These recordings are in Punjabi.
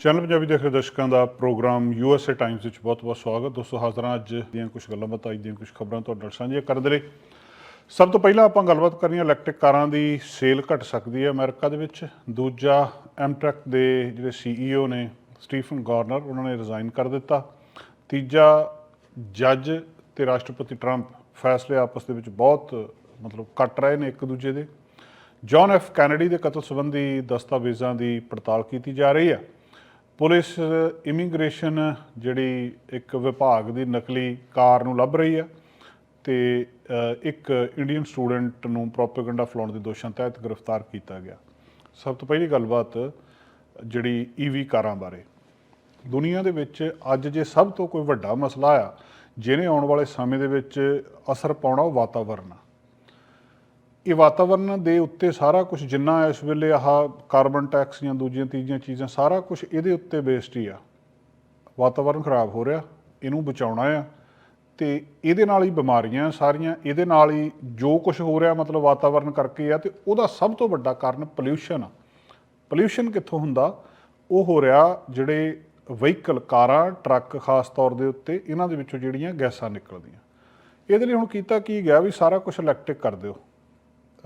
ਚੈਨਲ ਪੰਜਾਬੀ ਦੇਖ ਰਹੇ ਦਰਸ਼ਕਾਂ ਦਾ ਪ੍ਰੋਗਰਾਮ ਯੂਐਸਏ ਟਾਈਮਸ ਵਿੱਚ ਬਹੁਤ-ਬਹੁਤ ਸਵਾਗਤ। ਦੋਸਤੋ, ਹਾਜ਼ਰਾਂ ਅੱਜ ਦੀਆਂ ਕੁਝ ਗੱਲਾਂ ਬਾਤਾਂ, ਅੱਜ ਦੀਆਂ ਕੁਝ ਖਬਰਾਂ ਤੁਹਾਡੇ ਨਾਲ ਸਾਂਝੀਆਂ ਕਰਦੇ ਲਈ। ਸਭ ਤੋਂ ਪਹਿਲਾਂ ਆਪਾਂ ਗੱਲਬਾਤ ਕਰਨੀ ਹੈ ਇਲੈਕਟ੍ਰਿਕ ਕਾਰਾਂ ਦੀ ਸੇਲ ਘਟ ਸਕਦੀ ਹੈ ਅਮਰੀਕਾ ਦੇ ਵਿੱਚ। ਦੂਜਾ ਐਮਟ੍ਰੈਕ ਦੇ ਜਿਹੜੇ ਸੀਈਓ ਨੇ, ਸਟੀਫਨ ਗਾਰਨਰ, ਉਹਨਾਂ ਨੇ ਰਿਜ਼ਾਈਨ ਕਰ ਦਿੱਤਾ। ਤੀਜਾ, ਜੱਜ ਤੇ ਰਾਸ਼ਟਰਪਤੀ ਟਰੰਪ ਫੈਸਲੇ ਆਪਸ ਦੇ ਵਿੱਚ ਬਹੁਤ ਮਤਲਬ ਕੱਟ ਰਹੇ ਨੇ ਇੱਕ ਦੂਜੇ ਦੇ। ਜੌਨ ਐਫ ਕੈਨੇਡੀ ਦੇ ਕਤਲ ਸੰਬੰਧੀ ਦਸਤਾਵੇਜ਼ਾਂ ਦੀ ਪੜਤਾਲ ਕੀਤੀ ਜਾ ਰਹੀ ਹੈ। ਪੁਲਿਸ ਇਮੀਗ੍ਰੇਸ਼ਨ ਜਿਹੜੀ ਇੱਕ ਵਿਭਾਗ ਦੀ ਨਕਲੀ ਕਾਰ ਨੂੰ ਲੱਭ ਰਹੀ ਆ ਤੇ ਇੱਕ ਇੰਡੀਅਨ ਸਟੂਡੈਂਟ ਨੂੰ ਪ੍ਰੋਪੇਗੈਂਡਾ ਫਲਾਉਣ ਦੇ ਦੋਸ਼ਾਂ ਤਹਿਤ ਗ੍ਰਿਫਤਾਰ ਕੀਤਾ ਗਿਆ। ਸਭ ਤੋਂ ਪਹਿਲੀ ਗੱਲਬਾਤ ਜਿਹੜੀ ਈਵੀ ਕਾਰਾਂ ਬਾਰੇ। ਦੁਨੀਆ ਦੇ ਵਿੱਚ ਅੱਜ ਜੇ ਸਭ ਤੋਂ ਕੋਈ ਵੱਡਾ ਮਸਲਾ ਆ, ਜਿਹਨੇ ਆਉਣ ਵਾਲੇ ਸਮੇਂ ਦੇ ਵਿੱਚ ਅਸਰ ਪਾਉਣਾ ਉਹ ਵਾਤਾਵਰਨ ਆ। ਇਹ ਵਾਤਾਵਰਨ ਦੇ ਉੱਤੇ ਸਾਰਾ ਕੁਝ ਜਿੰਨਾ ਇਸ ਵੇਲੇ ਆਹ ਕਾਰਬਨ ਟੈਕਸ ਜਾਂ ਦੂਜੀਆਂ ਤੀਜੀਆਂ ਚੀਜ਼ਾਂ, ਸਾਰਾ ਕੁਝ ਇਹਦੇ ਉੱਤੇ ਬੇਸਡ ਹੀ ਆ। ਵਾਤਾਵਰਨ ਖਰਾਬ ਹੋ ਰਿਹਾ, ਇਹਨੂੰ ਬਚਾਉਣਾ ਆ ਤੇ ਇਹਦੇ ਨਾਲ ਹੀ ਬਿਮਾਰੀਆਂ ਸਾਰੀਆਂ, ਇਹਦੇ ਨਾਲ ਹੀ ਜੋ ਕੁਝ ਹੋ ਰਿਹਾ ਮਤਲਬ ਵਾਤਾਵਰਨ ਕਰਕੇ ਆ ਤੇ ਉਹਦਾ ਸਭ ਤੋਂ ਵੱਡਾ ਕਾਰਨ ਪੋਲਿਊਸ਼ਨ ਆ। ਪੋਲਿਊਸ਼ਨ ਕਿੱਥੋਂ ਹੁੰਦਾ? ਉਹ ਹੋ ਰਿਹਾ ਜਿਹੜੇ ਵਹੀਕਲ ਕਾਰਾਂ, ਟਰੱਕ ਖਾਸ ਤੌਰ ਦੇ ਉੱਤੇ, ਇਹਨਾਂ ਦੇ ਵਿੱਚੋਂ ਜਿਹੜੀਆਂ ਗੈਸਾਂ ਨਿਕਲਦੀਆਂ। ਇਹਦੇ ਲਈ ਹੁਣ ਕੀਤਾ ਕੀ ਗਿਆ ਵੀ ਸਾਰਾ ਕੁਝ ਇਲੈਕਟ੍ਰਿਕ ਕਰ ਦਿਓ।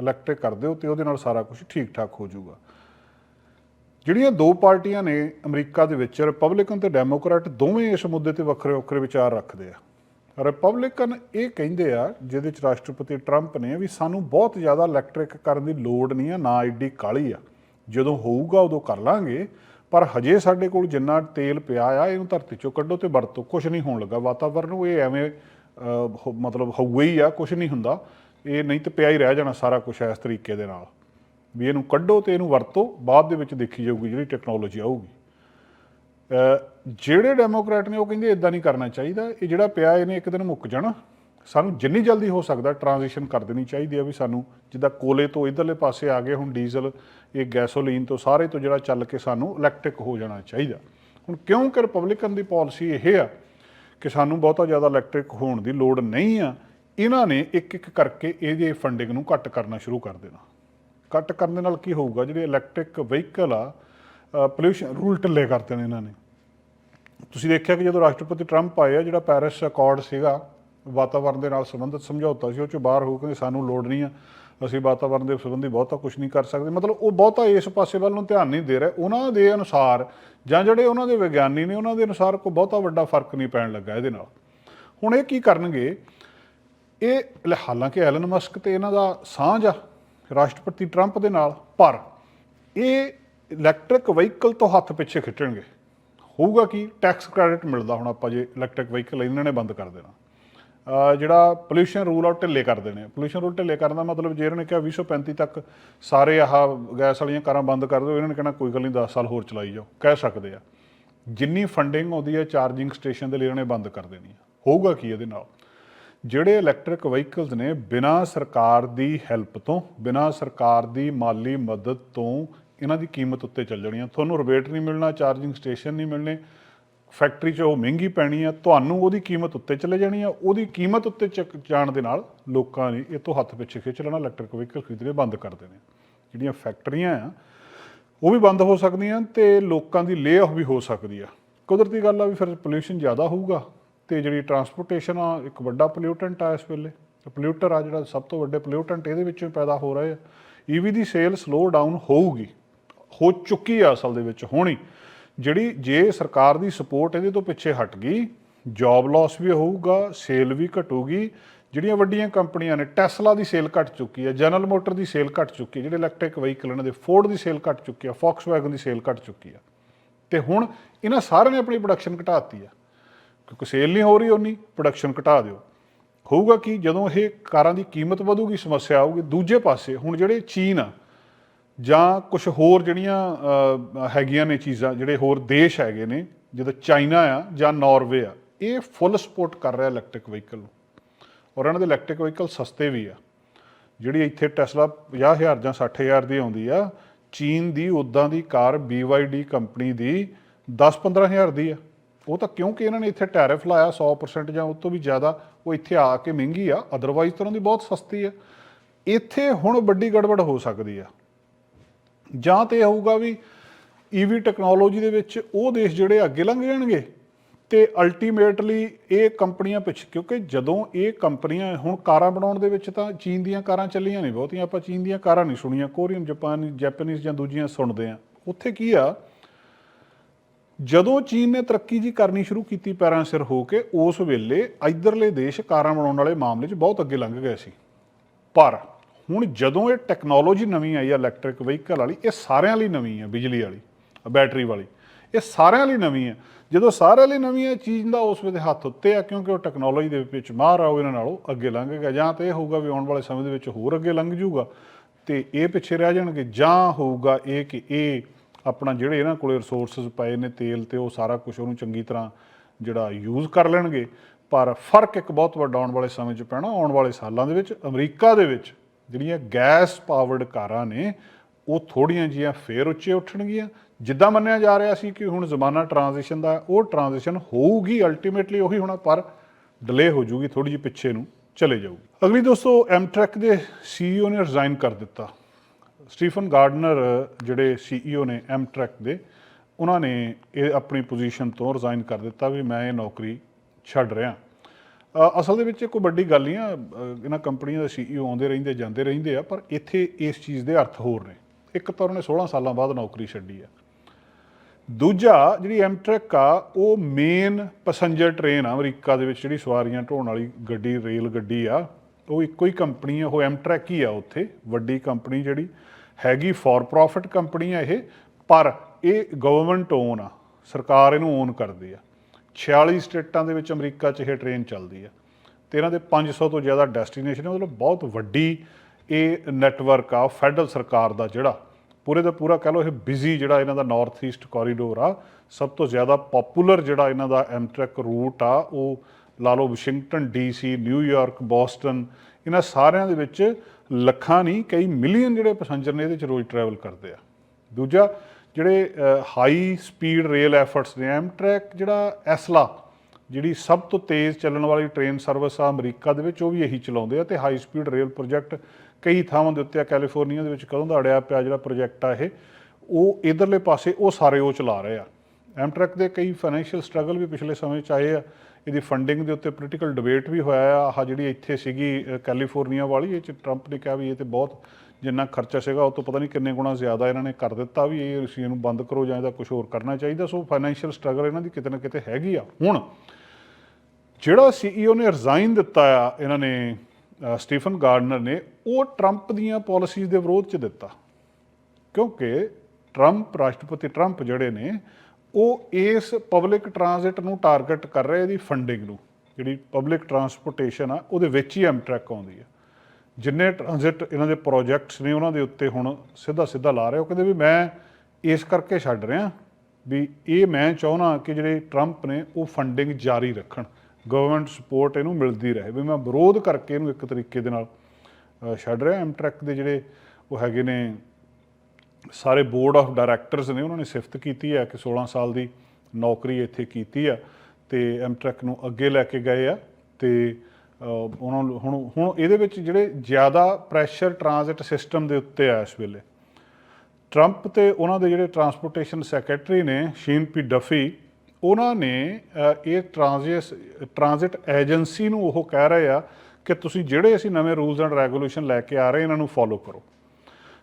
ਇਲੈਕਟ੍ਰਿਕ ਕਰ ਦਿਓ ਤੇ ਉਹਦੇ ਨਾਲ ਸਾਰਾ ਕੁਝ ਠੀਕ ਠਾਕ ਹੋ ਜਾਊਗਾ। ਜਿਹੜੀਆਂ ਦੋ ਪਾਰਟੀਆਂ ਨੇ ਅਮਰੀਕਾ ਦੇ ਵਿੱਚ ਰਿਪਬਲਿਕਨ ਤੇ ਡੈਮੋਕ੍ਰੈਟ ਦੋਵੇਂ ਇਸ ਮੁੱਦੇ ਤੇ ਵੱਖਰੇ ਵੱਖਰੇ ਵਿਚਾਰ ਰੱਖਦੇ ਆ। ਰਿਪਬਲਿਕਨ ਇਹ ਕਹਿੰਦੇ ਆ, ਜਿਹਦੇ ਚ ਰਾਸ਼ਟਰਪਤੀ ਟਰੰਪ ਨੇ ਵੀ ਸਾਨੂੰ ਬਹੁਤ ਜ਼ਿਆਦਾ ਇਲੈਕਟ੍ਰਿਕ ਕਰਨ ਦੀ ਲੋੜ ਨਹੀਂ ਆ, ਨਾ ਐਡੀ ਕਾਲੀ ਆ। ਜਦੋਂ ਹੋਊਗਾ ਉਦੋਂ ਕਰ ਲਾਂਗੇ, ਪਰ ਹਜੇ ਸਾਡੇ ਕੋਲ ਜਿੰਨਾ ਤੇਲ ਪਿਆ ਆ, ਇਹਨੂੰ ਧਰਤੀ ਚੋਂ ਕੱਢੋ ਤੇ ਵਰਤੋ। ਕੁਝ ਨਹੀਂ ਹੋਣ ਲੱਗਾ। ਵਾਤਾਵਰਨ ਨੂੰ ਇਹ ਐਵੇਂ ਮਤਲਬ ਹੋਊਗਾ ਹੀ ਆ ਕੁਝ ਨਹੀਂ ਹੁੰਦਾ। ਇਹ ਨਹੀਂ ਤੇ ਪਿਆ ਹੀ ਰਹਿ ਜਾਣਾ ਸਾਰਾ ਕੁਝ ਇਸ ਤਰੀਕੇ ਦੇ ਨਾਲ। ਵੀ ਇਹਨੂੰ ਕੱਢੋ ਤੇ ਇਹਨੂੰ ਵਰਤੋ, ਬਾਅਦ ਦੇ ਵਿੱਚ ਦੇਖੀ ਜਾਊਗੀ ਜਿਹੜੀ ਟੈਕਨੋਲੋਜੀ ਆਊਗੀ। ਜਿਹੜੇ ਡੈਮੋਕ੍ਰੈਟ ਨੇ ਉਹ ਕਹਿੰਦੇ ਇਦਾਂ ਨਹੀਂ ਕਰਨਾ ਚਾਹੀਦਾ, ਇਹ ਜਿਹੜਾ ਪਿਆ ਇਹਨੇ ਇੱਕ ਦਿਨ ਮੁੱਕ ਜਾਣਾ। ਸਾਨੂੰ ਜਿੰਨੀ ਜਲਦੀ ਹੋ ਸਕਦਾ ਟ੍ਰਾਂਜੀਸ਼ਨ ਕਰ ਦੇਣੀ ਚਾਹੀਦੀ ਹੈ ਵੀ ਸਾਨੂੰ ਜਿੱਦਾਂ ਕੋਲੇ ਤੋਂ ਇਧਰਲੇ ਪਾਸੇ ਆ ਗਏ ਹੁਣ ਡੀਜ਼ਲ, ਇਹ ਗੈਸੋਲੀਨ ਤੋਂ ਸਾਰੇ ਤੋਂ ਜਿਹੜਾ ਚੱਲ ਕੇ ਸਾਨੂੰ ਇਲੈਕਟ੍ਰਿਕ ਹੋ ਜਾਣਾ ਚਾਹੀਦਾ। ਹੁਣ ਕਿਉਂਕਿ ਰਿਪਬਲਿਕਨ ਦੀ ਪਾਲਿਸੀ ਇਹ ਆ ਕਿ ਸਾਨੂੰ ਬਹੁਤਾ ਜ਼ਿਆਦਾ ਇਲੈਕਟ੍ਰਿਕ ਹੋਣ ਦੀ ਲੋੜ ਨਹੀਂ ਆ ਇਹਨਾਂ ਨੇ ਇੱਕ ਇੱਕ ਕਰਕੇ ਇਹਦੇ ਫੰਡਿੰਗ ਨੂੰ ਘੱਟ ਕਰਨਾ ਸ਼ੁਰੂ ਕਰ ਦੇਣਾ। ਘੱਟ ਕਰਨ ਦੇ ਨਾਲ ਕੀ ਹੋਊਗਾ? ਜਿਹੜੇ ਇਲੈਕਟ੍ਰਿਕ ਵਹੀਕਲ ਆ ਪੋਲਿਊਸ਼ਨ ਰੂਲ ਢਿੱਲੇ ਕਰਤੇ ਨੇ ਇਹਨਾਂ ਨੇ। ਤੁਸੀਂ ਦੇਖਿਆ ਕਿ ਜਦੋਂ ਰਾਸ਼ਟਰਪਤੀ ਟਰੰਪ ਆਏ ਆ, ਜਿਹੜਾ ਪੈਰਿਸ ਅਕੋਰਡ ਸੀਗਾ ਵਾਤਾਵਰਣ ਦੇ ਨਾਲ ਸੰਬੰਧਿਤ ਸਮਝੌਤਾ ਸੀ, ਉਹ 'ਚੋਂ ਬਾਹਰ ਹੋ ਕੇ ਸਾਨੂੰ ਲੋੜ ਨਹੀਂ ਆ, ਅਸੀਂ ਵਾਤਾਵਰਣ ਦੇ ਸੰਬੰਧੀ ਬਹੁਤਾ ਕੁਝ ਨਹੀਂ ਕਰ ਸਕਦੇ। ਮਤਲਬ ਉਹ ਬਹੁਤਾ ਇਸ ਪਾਸੇ ਵੱਲ ਨੂੰ ਧਿਆਨ ਨਹੀਂ ਦੇ ਰਿਹਾ। ਉਹਨਾਂ ਦੇ ਅਨੁਸਾਰ ਜਾਂ ਜਿਹੜੇ ਉਹਨਾਂ ਦੇ ਵਿਗਿਆਨੀ ਨੇ, ਉਹਨਾਂ ਦੇ ਅਨੁਸਾਰ ਕੋਈ ਬਹੁਤਾ ਵੱਡਾ ਫ਼ਰਕ ਨਹੀਂ ਪੈਣ ਲੱਗਾ ਇਹਦੇ ਨਾਲ। ਹੁਣ ਇਹ ਕੀ ਕਰਨਗੇ? ਇਹ ਹਾਲਾਂਕਿ ਐਲਨ ਮਸਕ ਤੇ ਇਹਨਾਂ ਦਾ ਸਾਂਝ ਆ ਰਾਸ਼ਟਰਪਤੀ ਟਰੰਪ ਦੇ ਨਾਲ, ਪਰ ਇਹ ਇਲੈਕਟ੍ਰਿਕ ਵਹੀਕਲ ਤੋਂ ਹੱਥ ਪਿੱਛੇ ਖਿੱਚਣਗੇ। ਹੋਊਗਾ ਕੀ? ਟੈਕਸ ਕ੍ਰੈਡਿਟ ਮਿਲਦਾ ਹੁਣ ਆਪਾਂ ਜੇ ਇਲੈਕਟ੍ਰਿਕ ਵਹੀਕਲ ਇਹਨਾਂ ਨੇ ਬੰਦ ਕਰ ਦੇਣਾ। ਜਿਹੜਾ ਪੋਲੂਸ਼ਨ ਰੂਲ ਆ ਢਿੱਲੇ ਕਰ ਦੇਣੇ ਪੋਲੂਸ਼ਨ ਰੂਲ ਢਿੱਲੇ ਕਰਨ ਦਾ ਮਤਲਬ ਜੇ ਇਹਨਾਂ ਨੇ ਕਿਹਾ 2035 ਤੱਕ ਸਾਰੇ ਆਹ ਗੈਸ ਵਾਲੀਆਂ ਕਾਰਾਂ ਬੰਦ ਕਰ ਦਿਓ, ਇਹਨਾਂ ਨੇ ਕਹਿਣਾ ਕੋਈ ਗੱਲ ਨਹੀਂ 10 ਸਾਲ ਹੋਰ ਚਲਾਈ ਜਾਓ। ਕਹਿ ਸਕਦੇ ਆ। ਜਿੰਨੀ ਫੰਡਿੰਗ ਆਉਂਦੀ ਹੈ ਚਾਰਜਿੰਗ ਸਟੇਸ਼ਨ ਦੇ ਲਈ ਇਹਨਾਂ ਨੇ ਬੰਦ ਕਰ ਦੇਣੀ ਹੋਊਗਾ ਕੀ ਇਹਦੇ ਨਾਲ? ਜਿਹੜੇ ਇਲੈਕਟ੍ਰਿਕ ਵਹੀਕਲਸ ਨੇ, ਬਿਨਾਂ ਸਰਕਾਰ ਦੀ ਹੈਲਪ ਤੋਂ, ਬਿਨਾਂ ਸਰਕਾਰ ਦੀ ਮਾਲੀ ਮਦਦ ਤੋਂ ਇਹਨਾਂ ਦੀ ਕੀਮਤ ਉੱਤੇ ਚੱਲ ਜਾਣੀ ਆ। ਤੁਹਾਨੂੰ ਰਿਬੇਟ ਨਹੀਂ ਮਿਲਣਾ ਚਾਰਜਿੰਗ ਸਟੇਸ਼ਨ ਨਹੀਂ ਮਿਲਣੇ ਫੈਕਟਰੀ 'ਚ ਉਹ ਮਹਿੰਗੀ ਪੈਣੀ ਆ, ਤੁਹਾਨੂੰ ਉਹਦੀ ਕੀਮਤ ਉੱਤੇ ਚਲੇ ਜਾਣੀ ਆ। ਉਹਦੀ ਕੀਮਤ ਉੱਤੇ ਚੱਕ ਜਾਣ ਦੇ ਨਾਲ ਲੋਕਾਂ ਨੇ ਇਹ ਤੋਂ ਹੱਥ ਪਿੱਛੇ ਖਿੱਚ ਲੈਣਾ ਇਲੈਕਟ੍ਰਿਕ ਵਹੀਕਲ ਖਰੀਦਣੇ ਬੰਦ ਕਰ ਦੇਣੇ। ਜਿਹੜੀਆਂ ਫੈਕਟਰੀਆਂ ਆ, ਉਹ ਵੀ ਬੰਦ ਹੋ ਸਕਦੀਆਂ ਤੇ ਲੋਕਾਂ ਦੀ ਲੇ ਵੀ ਹੋ ਸਕਦੀ ਆ। ਕੁਦਰਤੀ ਗੱਲ ਆ ਵੀ ਫਿਰ ਪੋਲਿਊਸ਼ਨ ਜ਼ਿਆਦਾ ਹੋਊਗਾ। ਤੇ ਜਿਹੜੀ ਟਰਾਂਸਪੋਰਟੇਸ਼ਨ ਆ, ਇੱਕ ਵੱਡਾ ਪੋਲਿਊਟੈਂਟ ਆ ਇਸ ਵੇਲੇ। ਪੋਲਿਊਟਰ ਆ ਜਿਹੜਾ ਸਭ ਤੋਂ ਵੱਡੇ ਪੋਲਿਊਟੈਂਟ ਇਹਦੇ ਵਿੱਚੋਂ ਪੈਦਾ ਹੋ ਰਹੇ ਆ। ਈਵੀ ਦੀ ਸੇਲ ਸਲੋ ਡਾਊਨ ਹੋਊਗੀ, ਹੋ ਚੁੱਕੀ ਆ ਅਸਲ ਦੇ ਵਿੱਚ, ਹੋਣੀ। ਜਿਹੜੀ ਜੇ ਸਰਕਾਰ ਦੀ ਸਪੋਰਟ ਇਹਦੇ ਤੋਂ ਪਿੱਛੇ ਹਟ ਗਈ ਜੌਬ ਲਾਸ ਵੀ ਹੋਊਗਾ ਸੇਲ ਵੀ ਘਟੂਗੀ। ਜਿਹੜੀਆਂ ਵੱਡੀਆਂ ਕੰਪਨੀਆਂ ਨੇ ਟੈਸਲਾ ਦੀ ਸੇਲ ਘਟ ਚੁੱਕੀ ਹੈ ਜਨਰਲ ਮੋਟਰ ਦੀ ਸੇਲ ਘਟ ਚੁੱਕੀ ਹੈ ਜਿਹੜੇ ਇਲੈਕਟ੍ਰਿਕ ਵਹੀਕਲ ਇਹਨਾਂ ਦੇ ਫੋਰਡ ਦੀ ਸੇਲ ਘਟ ਚੁੱਕੀ ਹੈ ਫੌਕਸਵੈਗਨ ਦੀ ਸੇਲ ਘਟ ਚੁੱਕੀ ਹੈ ਤੇ ਹੁਣ ਇਹਨਾਂ ਸਾਰਿਆਂ ਨੇ ਆਪਣੀ ਪ੍ਰੋਡਕਸ਼ਨ ਘਟਾਤੀ ਆ। ਕਿਉਂਕਿ ਸੇਲ ਨਹੀਂ ਹੋ ਰਹੀ ਉਨੀ ਪ੍ਰੋਡਕਸ਼ਨ ਘਟਾ ਦਿਓ। ਹੋਊਗਾ ਕਿ? ਜਦੋਂ ਇਹ ਕਾਰਾਂ ਦੀ ਕੀਮਤ ਵਧੂਗੀ, ਸਮੱਸਿਆ ਆਊਗੀ, ਦੂਜੇ ਪਾਸੇ ਹੁਣ ਜਿਹੜੇ ਚੀਨ ਆ, ਜਾਂ ਕੁਝ ਹੋਰ ਜਿਹੜੀਆਂ ਹੈਗੀਆਂ ਨੇ ਚੀਜ਼ਾਂ, ਜਿਹੜੇ ਹੋਰ ਦੇਸ਼ ਹੈਗੇ ਨੇ, ਜਿੱਦਾਂ ਚਾਈਨਾ ਆ ਜਾਂ ਨਾਰਵੇ ਆ, ਇਹ ਫੁੱਲ ਸਪੋਰਟ ਕਰ ਰਿਹਾ ਇਲੈਕਟ੍ਰਿਕ ਵਹੀਕਲ ਨੂੰ। ਔਰ ਇਹਨਾਂ ਦੇ ਇਲੈਕਟ੍ਰਿਕ ਵਹੀਕਲ ਸਸਤੇ ਵੀ ਆ। ਜਿਹੜੀ ਇੱਥੇ ਟੈਸਲਾ 50000 ਜਾਂ 60000 ਦੀ ਆਉਂਦੀ ਆ, ਚੀਨ ਦੀ ਉਦਾਂ ਦੀ ਕਾਰ BYD ਕੰਪਨੀ ਦੀ 10-15000 ਦੀ ਆ। ਉਹ ਤਾਂ ਕਿਉਂਕਿ ਇਹਨਾਂ ਨੇ ਇੱਥੇ ਟੈਰਿਫ ਲਾਇਆ 100% ਜਾਂ ਉਸ ਤੋਂ ਵੀ ਜ਼ਿਆਦਾ, ਉਹ ਇੱਥੇ ਆ ਕੇ ਮਹਿੰਗੀ ਆ ਅਦਰਵਾਈਜ਼ ਤਾਂ ਉਹਨਾਂ ਦੀ ਬਹੁਤ ਸਸਤੀ ਆ। ਇੱਥੇ ਹੁਣ ਵੱਡੀ ਗੜਬੜ ਹੋ ਸਕਦੀ ਆ। ਜਾਂ ਤੇ ਇਹ ਹੋਊਗਾ ਵੀ ਈਵੀ ਟੈਕਨੋਲੋਜੀ ਦੇ ਵਿੱਚ ਉਹ ਦੇਸ਼ ਜਿਹੜੇ ਅੱਗੇ ਲੰਘ ਜਾਣਗੇ ਤੇ ਅਲਟੀਮੇਟਲੀ ਇਹ ਕੰਪਨੀਆਂ ਪਿੱਛੇ, ਕਿਉਂਕਿ ਜਦੋਂ ਇਹ ਕੰਪਨੀਆਂ ਹੁਣ ਕਾਰਾਂ ਬਣਾਉਣ ਦੇ ਵਿੱਚ ਤਾਂ ਚੀਨ ਦੀਆਂ ਕਾਰਾਂ ਚੱਲੀਆਂ ਨਹੀਂ ਬਹੁਤੀਆਂ, ਆਪਾਂ ਚੀਨ ਦੀਆਂ ਕਾਰਾਂ ਨਹੀਂ ਸੁਣੀਆਂ, ਕੋਰੀਅਨ, ਜਾਪਾਨੀ ਜੈਪਨੀਜ਼ ਜਾਂ ਦੂਜੀਆਂ ਸੁਣਦੇ ਆ। ਉੱਥੇ ਕੀ ਆ ਜਦੋਂ ਚੀਨ ਨੇ ਤਰੱਕੀ ਜੀ ਕਰਨੀ ਸ਼ੁਰੂ ਕੀਤੀ ਪੈਰਾਂ ਸਿਰ ਹੋ ਕੇ, ਉਸ ਵੇਲੇ ਇਧਰਲੇ ਦੇਸ਼ ਕਾਰਾਂ ਬਣਾਉਣ ਵਾਲੇ ਮਾਮਲੇ 'ਚ ਬਹੁਤ ਅੱਗੇ ਲੰਘ ਗਏ ਸੀ। ਪਰ ਹੁਣ ਜਦੋਂ ਇਹ ਟੈਕਨੋਲੋਜੀ ਨਵੀਂ ਆਈ ਆ ਇਲੈਕਟ੍ਰਿਕ ਵਹੀਕਲ ਵਾਲੀ, ਇਹ ਸਾਰਿਆਂ ਲਈ ਨਵੀਂ ਹੈ ਬਿਜਲੀ ਵਾਲੀ ਬੈਟਰੀ ਵਾਲੀ, ਇਹ ਸਾਰਿਆਂ ਲਈ ਨਵੀਂ ਹੈ ਜਦੋਂ ਸਾਰਿਆਂ ਲਈ ਨਵੀਂ ਹੈ ਚੀਜ਼ ਦਾ ਉਸ ਵੇਲੇ ਹੱਥ ਉੱਤੇ ਆ, ਕਿਉਂਕਿ ਉਹ ਟੈਕਨੋਲੋਜੀ ਦੇ ਵਿੱਚ ਮਾਹਰ ਆ ਉਹ ਇਹਨਾਂ ਨਾਲੋਂ ਅੱਗੇ ਲੰਘ ਗਿਆ। ਜਾਂ ਤਾਂ ਇਹ ਹੋਊਗਾ ਵੀ ਆਉਣ ਵਾਲੇ ਸਮੇਂ ਦੇ ਵਿੱਚ ਹੋਰ ਅੱਗੇ ਲੰਘ ਜਾਊਗਾ ਤੇ ਇਹ ਪਿੱਛੇ ਰਹਿ ਜਾਣਗੇ। ਜਾਂ ਹੋਊਗਾ ਇਹ ਕਿ ਇਹ ਆਪਣਾ ਜਿਹੜੇ ਇਹਨਾਂ ਕੋਲੇ ਰਿਸੋਰਸਸ ਪਏ ਨੇ ਤੇਲ ਤੇ ਉਹ ਸਾਰਾ ਕੁਝ ਉਹਨੂੰ ਚੰਗੀ ਤਰ੍ਹਾਂ ਜਿਹੜਾ ਯੂਜ਼ ਕਰ ਲੈਣਗੇ। ਪਰ ਫ਼ਰਕ ਇੱਕ ਬਹੁਤ ਵੱਡਾ ਆਉਣ ਵਾਲੇ ਸਮੇਂ 'ਚ ਪੈਣਾ, ਆਉਣ ਵਾਲੇ ਸਾਲਾਂ ਦੇ ਵਿੱਚ ਅਮਰੀਕਾ ਦੇ ਵਿੱਚ ਜਿਹੜੀਆਂ ਗੈਸ ਪਾਵਰਡ ਕਾਰਾਂ ਨੇ, ਉਹ ਥੋੜੀਆਂ ਜੀਆਂ ਫੇਰ ਉੱਚੇ ਉੱਠਣਗੀਆਂ। ਜਿੱਦਾਂ ਮੰਨਿਆ ਜਾ ਰਿਹਾ ਸੀ ਕਿ ਹੁਣ ਜ਼ਮਾਨਾ ਟ੍ਰਾਂਜੀਸ਼ਨ ਦਾ, ਉਹ ਟ੍ਰਾਂਜੀਸ਼ਨ ਹੋਊਗੀ ਅਲਟੀਮੇਟਲੀ ਉਹੀ ਹੋਣਾ, ਪਰ ਡਿਲੇ ਹੋ ਜੂਗੀ ਥੋੜੀ ਜਿਹੀ ਪਿੱਛੇ ਨੂੰ ਚਲੇ ਜਾਊਗੀ। ਅਗਲੀ ਦੋਸਤੋ ਐਮਟ੍ਰੈਕ ਦੇ ਸੀਈਓ ਨੇ ਰਿਜ਼ਾਈਨ ਕਰ ਦਿੱਤਾ। ਸਟੀਫਨ ਗਾਰਡਨਰ, ਜਿਹੜੇ ਸੀਈਓ ਨੇ ਐਮਟ੍ਰੈਕ ਦੇ, ਉਹਨਾਂ ਨੇ ਇਹ ਆਪਣੀ ਪੋਜੀਸ਼ਨ ਤੋਂ ਰਿਜ਼ਾਈਨ ਕਰ ਦਿੱਤਾ ਵੀ ਮੈਂ ਇਹ ਨੌਕਰੀ ਛੱਡ ਰਿਹਾ। ਅਸਲ ਦੇ ਵਿੱਚ ਇਹ ਕੋਈ ਵੱਡੀ ਗੱਲ ਨਹੀਂ ਆ ਇਹਨਾਂ ਕੰਪਨੀਆਂ ਦੇ ਸੀਈਓ ਆਉਂਦੇ ਰਹਿੰਦੇ, ਜਾਂਦੇ ਰਹਿੰਦੇ ਆ, ਪਰ ਇੱਥੇ ਇਸ ਚੀਜ਼ ਦੇ ਅਰਥ ਹੋਰ ਨੇ। ਇੱਕ ਤਾਂ ਉਹਨੇ 16 ਸਾਲਾਂ ਬਾਅਦ ਨੌਕਰੀ ਛੱਡੀ ਆ। ਦੂਜਾ, ਜਿਹੜੀ ਐਮਟ੍ਰੈਕ ਆ, ਉਹ ਮੇਨ ਪੈਸੇਂਜਰ ਟ੍ਰੇਨ ਆ ਅਮਰੀਕਾ ਦੇ ਵਿੱਚ ਜਿਹੜੀ ਸਵਾਰੀਆਂ ਢੋਣ ਵਾਲੀ ਗੱਡੀ, ਰੇਲ ਗੱਡੀ ਆ ਉਹ ਇੱਕੋ ਹੀ ਕੰਪਨੀ ਆ, ਉਹ ਐਮਟ੍ਰੈਕ ਹੀ ਆ ਉੱਥੇ, ਵੱਡੀ ਕੰਪਨੀ ਜਿਹੜੀ ਹੈਗੀ ਫॉर ਪ੍ਰੋਫਿਟ ਕੰਪਨੀ ਆ ਇਹ, ਪਰ ਇਹ ਗਵਰਨਮੈਂਟ ਓਨ ਆ, ਸਰਕਾਰ ਇਹਨੂੰ ਓਨ ਕਰਦੀ ਆ। 46 ਸਟੇਟਾਂ ਦੇ ਵਿੱਚ ਅਮਰੀਕਾ 'ਚ ਇਹ ਟ੍ਰੇਨ ਚੱਲਦੀ ਆ। ਤੇ ਇਹਨਾਂ ਦੇ 500 ਤੋਂ ਜ਼ਿਆਦਾ ਡੈਸਟੀਨੇਸ਼ਨ ਮਤਲਬ ਬਹੁਤ ਵੱਡੀ ਇਹ ਨੈਟਵਰਕ ਆ ਫੈਡਰਲ ਸਰਕਾਰ ਦਾ ਜਿਹੜਾ, ਪੂਰੇ ਦਾ ਪੂਰਾ ਕਹ ਲਓ ਇਹ ਬਿਜ਼ੀ ਜਿਹੜਾ ਇਹਨਾਂ ਦਾ ਨਾਰਥ ਈਸਟ ਕੋਰੀਡੋਰ ਆ, ਸਭ ਤੋਂ ਜ਼ਿਆਦਾ ਪਪੂਲਰ ਜਿਹੜਾ ਇਹਨਾਂ ਦਾ ਐਮਟ੍ਰੈਕ ਰੂਟ ਆ, ਉਹ ਲਾ ਲਓ ਵਾਸ਼ਿੰਗਟਨ ਡੀਸੀ ਨਿਊਯਾਰਕ ਬੋਸਟਨ, ਇਹਨਾਂ ਸਾਰਿਆਂ ਦੇ ਵਿੱਚ ਲੱਖਾਂ ਨਹੀਂ, ਕਈ ਮਿਲੀਅਨ ਜਿਹੜੇ ਪੈਸੇਂਜਰ ਨੇ ਇਹਦੇ ਚ ਰੋਜ਼ ਟਰੈਵਲ ਕਰਦੇ ਆ। ਦੂਜਾ, ਜਿਹੜੇ ਹਾਈ ਸਪੀਡ ਰੇਲ ਐਫਰਟਸ ਨੇ ਐਮਟ੍ਰੈਕ ਜਿਹੜਾ ਐਸਲਾ ਜਿਹੜੀ ਸਭ ਤੋਂ ਤੇਜ਼ ਚੱਲਣ ਵਾਲੀ ਟ੍ਰੇਨ ਸਰਵਿਸ ਆ ਅਮਰੀਕਾ ਦੇ ਵਿੱਚ, ਉਹ ਵੀ ਇਹੀ ਚਲਾਉਂਦੇ ਆ ਤੇ ਹਾਈ ਸਪੀਡ ਰੇਲ ਪ੍ਰੋਜੈਕਟ ਕਈ ਥਾਵਾਂ ਦੇ ਉੱਤੇ ਆ ਕੈਲੀਫੋਰਨੀਆ ਦੇ ਵਿੱਚ ਕਦੋਂ ਦਾ ਅੜਿਆ ਪਿਆ ਜਿਹੜਾ ਪ੍ਰੋਜੈਕਟ ਆ ਇਹ, ਉਹ ਇਧਰਲੇ ਪਾਸੇ ਉਹ ਸਾਰੇ ਉਹ ਚਲਾ ਰਹੇ ਆ। ਐਮਟ੍ਰੈਕ ਦੇ ਕਈ ਫਾਈਨੈਂਸ਼ੀਅਲ ਸਟਰਗਲ ਵੀ ਪਿਛਲੇ ਸਮੇਂ ਚ ਆਏ ਆ ਇਹਦੀ ਫੰਡਿੰਗ ਦੇ ਉੱਤੇ ਪੋਲੀਟੀਕਲ ਡਿਬੇਟ ਵੀ ਹੋਇਆ ਆਹ ਜਿਹੜੀ ਇੱਥੇ ਸੀਗੀ ਕੈਲੀਫੋਰਨੀਆ ਵਾਲੀ, ਇਹ ਚ ਟਰੰਪ ਨੇ ਕਿਹਾ ਵੀ ਇਹ ਤੇ ਬਹੁਤ ਜਿੰਨਾ ਖਰਚਾ ਸੀਗਾ, ਉਹ ਤੋਂ ਪਤਾ ਨਹੀਂ ਕਿੰਨੇ ਗੁਣਾ ਜ਼ਿਆਦਾ ਇਹਨਾਂ ਨੇ ਕਰ ਦਿੱਤਾ ਵੀ ਇਹ ਰਸ਼ੀਆ ਨੂੰ ਬੰਦ ਕਰੋ ਜਾਂ ਇਹਦਾ ਕੁਝ ਹੋਰ ਕਰਨਾ ਚਾਹੀਦਾ। ਸੋ ਫਾਈਨੈਂਸ਼ੀਅਲ ਸਟਰਗਲ ਇਹਨਾਂ ਦੀ ਕਿਤੇ ਨਾ ਕਿਤੇ ਹੈਗੀ ਆ। ਹੁਣ ਜਿਹੜਾ ਸੀਈਓ ਨੇ ਰਿਜ਼ਾਈਨ ਦਿੱਤਾ ਆ, ਇਹਨਾਂ ਨੇ ਸਟੀਫਨ ਗਾਰਡਨਰ ਨੇ, ਉਹ ਟਰੰਪ ਦੀਆਂ ਪਾਲਿਸੀਜ਼ ਦੇ ਵਿਰੋਧ ਚ ਦਿੱਤਾ। ਕਿਉਂਕਿ ਟਰੰਪ ਰਾਸ਼ਟਰਪਤੀ ਟਰੰਪ ਜਿਹੜੇ ਨੇ ਉਹ ਇਸ ਪਬਲਿਕ ਟਰਾਂਜ਼ਿਟ ਨੂੰ ਟਾਰਗੇਟ ਕਰ ਰਿਹਾ ਇਹਦੀ ਫੰਡਿੰਗ ਨੂੰ, ਜਿਹੜੀ ਪਬਲਿਕ ਟਰਾਂਸਪੋਰਟੇਸ਼ਨ ਆ, ਉਹਦੇ ਵਿੱਚ ਹੀ ਐਮਟ੍ਰੈਕ ਆਉਂਦੀ ਆ। ਜਿੰਨੇ ਟ੍ਰਾਂਜ਼ਿਟ ਇਹਨਾਂ ਦੇ ਪ੍ਰੋਜੈਕਟਸ ਨੇ ਉਹਨਾਂ ਦੇ ਉੱਤੇ ਹੁਣ ਸਿੱਧਾ ਸਿੱਧਾ ਲਾ ਰਹੇ ਉਹ ਕਹਿੰਦੇ ਵੀ ਮੈਂ ਇਸ ਕਰਕੇ ਛੱਡ ਰਿਹਾ ਵੀ ਇਹ ਮੈਂ ਚਾਹੁੰਦਾ ਕਿ ਜਿਹੜੇ ਟਰੰਪ ਨੇ ਉਹ ਫੰਡਿੰਗ ਜਾਰੀ ਰੱਖਣ ਗਵਰਨਮੈਂਟ ਸਪੋਰਟ ਇਹਨੂੰ ਮਿਲਦੀ ਰਹੇ। ਵੀ ਮੈਂ ਵਿਰੋਧ ਕਰਕੇ ਇਹਨੂੰ ਇੱਕ ਤਰੀਕੇ ਦੇ ਨਾਲ ਛੱਡ ਰਿਹਾ। ਐਮਟ੍ਰੈਕ ਦੇ ਜਿਹੜੇ ਉਹ ਹੈਗੇ ਨੇ ਸਾਰੇ ਬੋਰਡ ਆਫ ਡਾਇਰੈਕਟਰਸ ਨੇ ਉਹਨਾਂ ਨੇ ਸਿਫਤ ਕੀਤੀ ਹੈ ਕਿ 16 ਸਾਲ ਦੀ ਨੌਕਰੀ ਇੱਥੇ ਕੀਤੀ ਆ ਤੇ ਐਮਟ੍ਰੈਕ ਨੂੰ ਅੱਗੇ ਲੈ ਕੇ ਗਏ ਆ ਤੇ ਉਹਨਾਂ ਨੂੰ ਹੁਣ ਹੁਣ ਇਹਦੇ ਵਿੱਚ ਜਿਹੜੇ ਜ਼ਿਆਦਾ ਪ੍ਰੈਸ਼ਰ ਟ੍ਰਾਂਜ਼ਿਟ ਸਿਸਟਮ ਦੇ ਉੱਤੇ ਆ ਇਸ ਵੇਲੇ। ਟਰੰਪ ਤੇ ਉਹਨਾਂ ਦੇ ਜਿਹੜੇ ਟਰਾਂਸਪੋਰਟੇਸ਼ਨ ਸੈਕਟਰੀ ਨੇ ਸ਼ੀਨ ਪੀ ਡਫੀ ਉਹਨਾਂ ਨੇ ਇਹ ਟ੍ਰਾਂਜ਼ਿਸ ਟ੍ਰਾਂਜ਼ਿਟ ਏਜੰਸੀ ਨੂੰ ਉਹ ਕਹਿ ਰਹੇ ਆ ਕਿ ਤੁਸੀਂ ਜਿਹੜੇ ਅਸੀਂ ਨਵੇਂ ਰੂਲਸ ਐਂਡ ਰੈਗੂਲੇਸ਼ਨ ਲੈ ਕੇ ਆ ਰਹੇ, ਇਹਨਾਂ ਨੂੰ ਫੋਲੋ ਕਰੋ।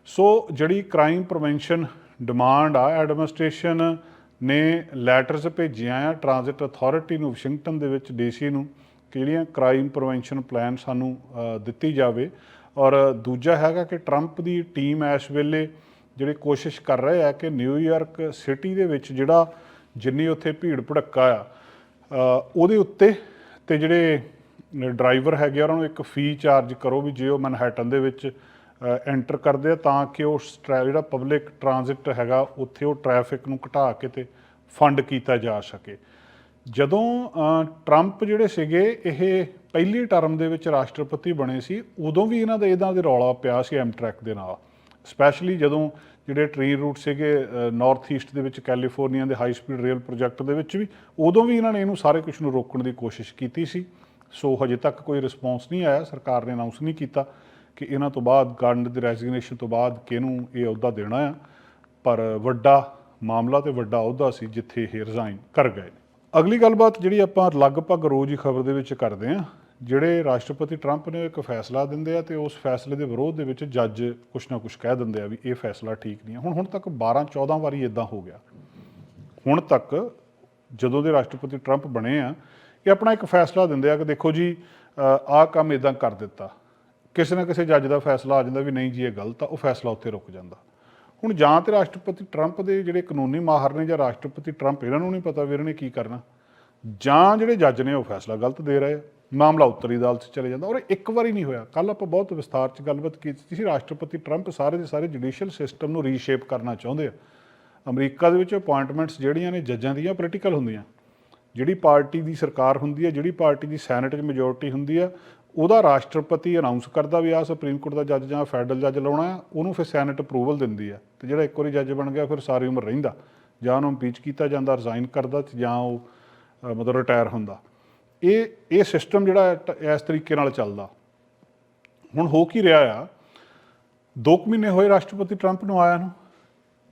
ਸੋ ਜਿਹੜੀ ਕ੍ਰਾਈਮ ਪ੍ਰੀਵੈਂਸ਼ਨ ਡਿਮਾਂਡ ਆ ਐਡਮਿਨਿਸਟ੍ਰੇਸ਼ਨ ਨੇ ਲੈਟਰਸ ਭੇਜੀਆਂ ਆ ਟ੍ਰਾਂਜ਼ਿਟ ਅਥਾਰਟੀ ਨੂੰ ਵਾਸ਼ਿੰਗਟਨ ਦੇ ਵਿੱਚ ਡੀਸੀ ਨੂੰ, ਕਿ ਜਿਹੜੀਆਂ ਕ੍ਰਾਈਮ ਪ੍ਰੀਵੈਂਸ਼ਨ ਪਲਾਨ ਸਾਨੂੰ ਦਿੱਤੀ ਜਾਵੇ। ਔਰ ਦੂਜਾ ਹੈਗਾ ਕਿ ਟਰੰਪ ਦੀ ਟੀਮ ਇਸ ਵੇਲੇ ਜਿਹੜੇ ਕੋਸ਼ਿਸ਼ ਕਰ ਰਹੇ ਆ ਕਿ ਨਿਊਯਾਰਕ ਸਿਟੀ ਦੇ ਵਿੱਚ ਜਿਹੜਾ ਜਿੰਨੀ ਉੱਥੇ ਭੀੜ ਭੜੱਕਾ ਆ ਉਹਦੇ ਉੱਤੇ ਤੇ ਜਿਹੜੇ ਡਰਾਈਵਰ ਹੈਗੇ ਆ, ਉਹਨਾਂ ਨੂੰ ਇੱਕ ਫੀ ਚਾਰਜ ਕਰੋ ਵੀ ਜੇ ਉਹ ਮਨਹੈਟਨ ਦੇ ਵਿੱਚ ਐਂਟਰ ਕਰਦੇ ਆ ਤਾਂ ਕਿ ਉਹ ਸਟਰਾ- ਜਿਹੜਾ ਪਬਲਿਕ ਟਰਾਂਜ਼ਿਟ ਹੈਗਾ, ਉੱਥੇ ਉਹ ਟ੍ਰੈਫਿਕ ਨੂੰ ਘਟਾ ਕੇ ਤੇ ਫੰਡ ਕੀਤਾ ਜਾ ਸਕੇ। ਜਦੋਂ ਟਰੰਪ ਜਿਹੜੇ ਸੀਗੇ, ਇਹ ਪਹਿਲੀ ਟਰਮ ਦੇ ਵਿੱਚ ਰਾਸ਼ਟਰਪਤੀ ਬਣੇ ਸੀ, ਉਦੋਂ ਵੀ ਇਹਨਾਂ ਦਾ ਇਹਨਾਂ ਦੇ ਰੌਲਾ ਪਿਆ ਸੀ ਐਮਟ੍ਰੈਕ ਦੇ ਨਾਲ। ਸਪੈਸ਼ਲੀ ਜਦੋਂ ਜਿਹੜੇ ਟ੍ਰੇਨ ਰੂਟ ਸੀਗੇ ਨਾਰਥ ਈਸਟ ਦੇ ਵਿੱਚ ਕੈਲੀਫੋਰਨੀਆ ਦੇ ਹਾਈ ਸਪੀਡ ਰੇਲ ਪ੍ਰੋਜੈਕਟ ਦੇ ਵਿੱਚ ਵੀ, ਉਦੋਂ ਵੀ ਇਹਨਾਂ ਨੇ ਇਹਨੂੰ ਸਾਰੇ ਕੁਝ ਨੂੰ ਰੋਕਣ ਦੀ ਕੋਸ਼ਿਸ਼ ਕੀਤੀ ਸੀ। ਸੋ ਹਜੇ ਤੱਕ ਕੋਈ ਰਿਸਪੌਂਸ ਨਹੀਂ ਆਇਆ, ਸਰਕਾਰ ਨੇ ਅਨਾਉਂਸ ਨਹੀਂ ਕੀਤਾ। ਕਿ ਇਹਨਾਂ ਤੋਂ ਬਾਅਦ ਗਾਰਡਨ ਦੀ ਰੈਜ਼ਿਗਨੇਸ਼ਨ ਤੋਂ ਬਾਅਦ ਕਿਹਨੂੰ ਇਹ ਅਹੁਦਾ ਦੇਣਾ ਆ। ਪਰ ਵੱਡਾ ਮਾਮਲਾ ਤੇ ਵੱਡਾ ਅਹੁਦਾ ਸੀ ਜਿੱਥੇ ਇਹ ਰਿਜ਼ਾਈਨ ਕਰ ਗਏ। ਅਗਲੀ ਗੱਲਬਾਤ ਜਿਹੜੀ ਆਪਾਂ ਲਗਭਗ ਰੋਜ਼ ਹੀ ਖਬਰ ਦੇ ਵਿੱਚ ਕਰਦੇ ਹਾਂ, ਜਿਹੜੇ ਰਾਸ਼ਟਰਪਤੀ ਟਰੰਪ ਨੇ ਇੱਕ ਫੈਸਲਾ ਦਿੰਦੇ ਆ ਤੇ ਉਸ ਫੈਸਲੇ ਦੇ ਵਿਰੋਧ ਦੇ ਵਿੱਚ ਜੱਜ ਕੁਛ ਨਾ ਕੁਛ ਕਹਿ ਦਿੰਦੇ ਆ ਵੀ ਇਹ ਫੈਸਲਾ ਠੀਕ ਨਹੀਂ ਹੈ ਹੁਣ ਹੁਣ ਤੱਕ 12 14 ਵਾਰੀ ਇਦਾਂ ਹੋ ਗਿਆ। ਹੁਣ ਤੱਕ ਜਦੋਂ ਦੇ ਰਾਸ਼ਟਰਪਤੀ ਟਰੰਪ ਬਣੇ ਆ, ਇਹ ਆਪਣਾ ਇੱਕ ਫੈਸਲਾ ਦਿੰਦੇ ਆ ਕਿ ਦੇਖੋ ਜੀ ਆਹ ਕੰਮ ਇਦਾਂ ਕਰ ਦਿੱਤਾ। ਕਿਸੇ ਨਾ ਕਿਸੇ ਜੱਜ ਦਾ ਫੈਸਲਾ ਆ ਜਾਂਦਾ ਵੀ ਨਹੀਂ ਜੀ, ਇਹ ਗਲਤ ਆ, ਉਹ ਫੈਸਲਾ ਉੱਥੇ ਰੁਕ ਜਾਂਦਾ। ਹੁਣ ਜਾਂ ਤੇ ਰਾਸ਼ਟਰਪਤੀ ਟਰੰਪ ਦੇ ਜਿਹੜੇ ਕਾਨੂੰਨੀ ਮਾਹਰ ਨੇ ਜਾਂ ਰਾਸ਼ਟਰਪਤੀ ਟਰੰਪ, ਇਹਨਾਂ ਨੂੰ ਨਹੀਂ ਪਤਾ ਵੀ ਇਹਨਾਂ ਨੇ ਕੀ ਕਰਨਾ। ਜਾਂ ਜਿਹੜੇ ਜੱਜ ਨੇ ਉਹ ਫੈਸਲਾ ਗਲਤ ਦੇ ਰਹੇ ਆ ਮਾਮਲਾ ਉੱਤਰੀ ਅਦਾਲਤ 'ਚ ਚਲੇ ਜਾਂਦਾ, ਔਰ ਇਹ ਇੱਕ ਵਾਰੀ ਨਹੀਂ ਹੋਇਆ। ਕੱਲ ਆਪਾਂ ਬਹੁਤ ਵਿਸਥਾਰ 'ਚ ਗੱਲਬਾਤ ਕੀਤੀ ਸੀ, ਰਾਸ਼ਟਰਪਤੀ ਟਰੰਪ ਸਾਰੇ ਦੇ ਸਾਰੇ ਜੁਡੀਸ਼ੀਅਲ ਸਿਸਟਮ ਨੂੰ ਰੀਸ਼ੇਪ ਕਰਨਾ ਚਾਹੁੰਦੇ ਆ। ਅਮਰੀਕਾ ਦੇ ਵਿੱਚ ਅਪਾਇੰਟਮੈਂਟਸ ਜਿਹੜੀਆਂ ਨੇ, ਜੱਜਾਂ ਦੀਆਂ, ਪੋਲੀਟੀਕਲ ਹੁੰਦੀਆਂ। ਜਿਹੜੀ ਪਾਰਟੀ ਦੀ ਸਰਕਾਰ ਹੁੰਦੀ ਹੈ, ਜਿਹੜੀ ਪਾਰਟੀ ਦੀ ਸੈਨੇਟ 'ਚ ਮੈਜੋਰਟੀ ਹੁੰਦੀ ਆ ਉਹਦਾ ਰਾਸ਼ਟਰਪਤੀ ਅਨਾਉਂਸ ਕਰਦਾ ਵੀ ਆ ਸੁਪਰੀਮ ਕੋਰਟ ਦਾ ਜੱਜ ਜਾਂ ਫੈਡਰਲ ਜੱਜ ਲਾਉਣਾ ਆ ਉਹਨੂੰ ਫਿਰ ਸੈਨੇਟ ਅਪਰੂਵਲ ਦਿੰਦੀ ਆ ਤੇ ਜਿਹੜਾ ਇੱਕ ਵਾਰੀ ਜੱਜ ਬਣ ਗਿਆ, ਫਿਰ ਸਾਰੀ ਉਮਰ ਰਹਿੰਦਾ। ਜਾਂ ਉਹਨੂੰ ਇੰਪੀਚ ਕੀਤਾ ਜਾਂਦਾ ਰਿਜ਼ਾਈਨ ਕਰਦਾ ਤੇ ਜਾਂ ਉਹ ਮਤਲਬ ਰਿਟਾਇਰ ਹੁੰਦਾ। ਇਹ ਇਹ ਸਿਸਟਮ ਜਿਹੜਾ ਇਸ ਤਰੀਕੇ ਨਾਲ ਚੱਲਦਾ। ਹੁਣ ਹੋ ਕੀ ਰਿਹਾ ਆ? 2 ਮਹੀਨੇ ਹੋਏ ਰਾਸ਼ਟਰਪਤੀ ਟਰੰਪ ਨੂੰ ਆਇਆ ਨੂੰ।